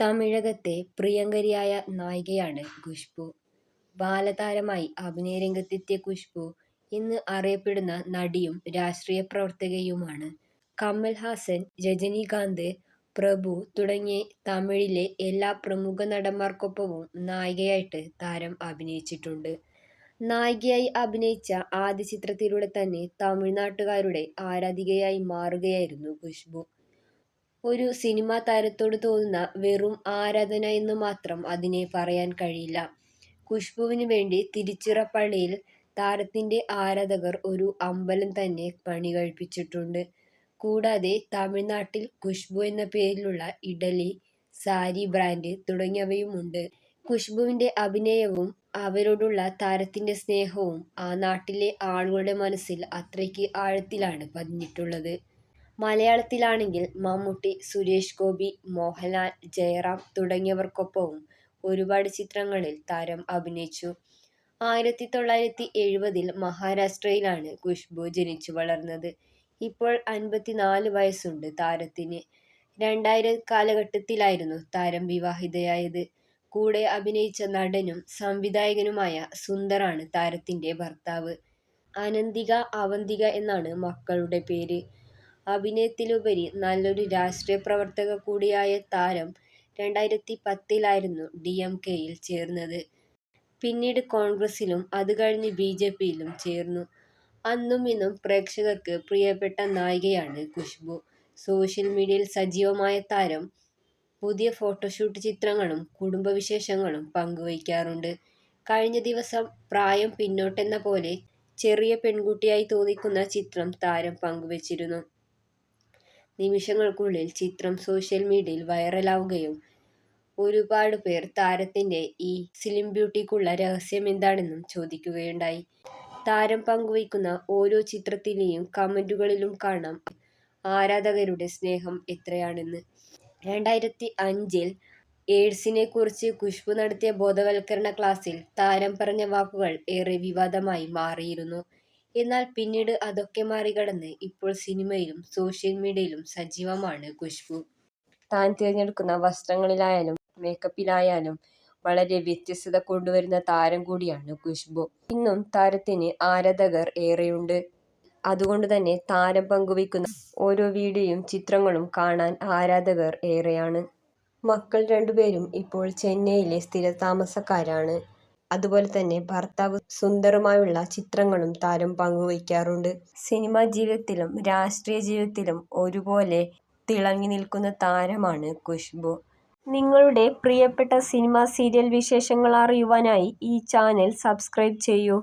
തമിഴകത്തെ പ്രിയങ്കരിയായ നായികയാണ് ഖുശ്ബു. ബാലതാരമായി അഭിനയരംഗത്തെത്തിയ ഖുശ്ബു ഇന്ന് അറിയപ്പെടുന്ന നടിയും രാഷ്ട്രീയ പ്രവർത്തകയുമാണ്. കമൽ ഹാസൻ, രജനികാന്ത്, പ്രഭു തുടങ്ങി തമിഴിലെ എല്ലാ പ്രമുഖ നടന്മാർക്കൊപ്പവും നായികയായിട്ട് താരം അഭിനയിച്ചിട്ടുണ്ട്. നായികയായി അഭിനയിച്ച ആദ്യ ചിത്രത്തിലൂടെ തന്നെ തമിഴ്നാട്ടുകാരുടെ ആരാധികയായി മാറുകയായിരുന്നു ഖുശ്ബു. ഒരു സിനിമാ താരത്തോട് തോന്നുന്ന വെറും ആരാധന എന്ന് മാത്രം അതിനെ പറയാൻ കഴിയില്ല. ഖുഷ്ബുവിന് വേണ്ടി തിരുച്ചിറപ്പള്ളിയിൽ താരത്തിന്റെ ആരാധകർ ഒരു അമ്പലം തന്നെ പണി കഴിപ്പിച്ചിട്ടുണ്ട് കൂടാതെ തമിഴ്നാട്ടിൽ ഖുഷ്ബു എന്ന പേരിലുള്ള ഇഡലി, സാരി ബ്രാൻഡ് തുടങ്ങിയവയുമുണ്ട്. ഖുഷ്ബുവിന്റെ അഭിനയവും അവരോടുള്ള താരത്തിന്റെ സ്നേഹവും ആ നാട്ടിലെ ആളുകളുടെ മനസ്സിൽ അത്രയ്ക്ക് ആഴത്തിലാണ് പതിഞ്ഞിട്ടുള്ളത്. മലയാളത്തിലാണെങ്കിൽ മമ്മൂട്ടി, സുരേഷ് ഗോപി, മോഹൻലാൽ, ജയറാം തുടങ്ങിയവർക്കൊപ്പവും ഒരുപാട് ചിത്രങ്ങളിൽ താരം അഭിനയിച്ചു. ആയിരത്തി തൊള്ളായിരത്തി എഴുപതിൽ മഹാരാഷ്ട്രയിലാണ് ഖുശ്ബു ജനിച്ചു വളർന്നത്. ഇപ്പോൾ അൻപത്തിനാല് വയസ്സുണ്ട് താരത്തിന്. രണ്ടായിരം കാലഘട്ടത്തിലായിരുന്നു താരം വിവാഹിതയായത്. കൂടെ അഭിനയിച്ച നടനും സംവിധായകനുമായ സുന്ദറാണ് താരത്തിന്റെ ഭർത്താവ്. അനന്തിക, അവന്തിക എന്നാണ് മക്കളുടെ പേര്. അഭിനയത്തിലുപരി നല്ലൊരു രാഷ്ട്രീയ പ്രവർത്തക കൂടിയായ താരം രണ്ടായിരത്തി പത്തിലായിരുന്നു ഡി എം കെയിൽ ചേർന്നത്. പിന്നീട് കോൺഗ്രസിലും അത് കഴിഞ്ഞ് പിയിലും ചേർന്നു. അന്നും ഇന്നും പ്രേക്ഷകർക്ക് പ്രിയപ്പെട്ട നായികയാണ് ഖുഷ്ബു സോഷ്യൽ മീഡിയയിൽ സജീവമായ താരം പുതിയ ഫോട്ടോഷൂട്ട് ചിത്രങ്ങളും കുടുംബവിശേഷങ്ങളും പങ്കുവയ്ക്കാറുണ്ട്. കഴിഞ്ഞ ദിവസം പ്രായം പിന്നോട്ടെന്ന പോലെ ചെറിയ പെൺകുട്ടിയായി തോന്നിക്കുന്ന ചിത്രം താരം പങ്കുവച്ചിരുന്നു. നിമിഷങ്ങൾക്കുള്ളിൽ ചിത്രം സോഷ്യൽ മീഡിയയിൽ വൈറലാവുകയും ഒരുപാട് പേർ താരത്തിന്റെ ഈ സ്ലിം ബ്യൂട്ടിക്കുള്ള രഹസ്യം രഹസ്യമെന്താണെന്നും ചോദിക്കുകയുണ്ടായി. താരം പങ്കുവയ്ക്കുന്ന ഓരോ ചിത്രത്തിലെയും കമന്റുകളിലും കാണാം ആരാധകരുടെ സ്നേഹം എത്രയാണെന്ന്. രണ്ടായിരത്തി അഞ്ചിൽ എയ്ഡ്സിനെ കുറിച്ച് ഖുഷ്ബു നടത്തിയ ബോധവൽക്കരണ ക്ലാസ്സിൽ താരം പറഞ്ഞ വാക്കുകൾ ഏറെ വിവാദമായി മാറിയിരുന്നു. എന്നാൽ പിന്നീട് അതൊക്കെ മറികടന്ന് ഇപ്പോൾ സിനിമയിലും സോഷ്യൽ മീഡിയയിലും സജീവമാണ് ഖുഷ്ബു താൻ തിരഞ്ഞെടുക്കുന്ന വസ്ത്രങ്ങളിലായാലും മേക്കപ്പിലായാലും വളരെ വ്യത്യസ്തത കൊണ്ടുവരുന്ന താരം കൂടിയാണ് ഖുഷ്ബു ഇന്നും താരത്തിന് ആരാധകർ ഏറെയുണ്ട്. അതുകൊണ്ട് തന്നെ താരം പങ്കുവയ്ക്കുന്ന ഓരോ വീഡിയോയും ചിത്രങ്ങളും കാണാൻ ആരാധകർ ഏറെയാണ്. മക്കൾ രണ്ടുപേരും ഇപ്പോൾ ചെന്നൈയിലെ സ്ഥിരതാമസക്കാരാണ്. അതുപോലെ തന്നെ ഭർത്താവ് സുന്ദറുമായുള്ള ചിത്രങ്ങളും താരം പങ്കുവയ്ക്കാറുണ്ട്. സിനിമാ ജീവിതത്തിലും രാഷ്ട്രീയ ജീവിതത്തിലും ഒരുപോലെ തിളങ്ങി നിൽക്കുന്ന താരമാണ് ഖുഷ്ബു നിങ്ങളുടെ പ്രിയപ്പെട്ട സിനിമ, സീരിയൽ വിശേഷങ്ങൾ അറിയുവാനായി ഈ ചാനൽ സബ്സ്ക്രൈബ് ചെയ്യൂ.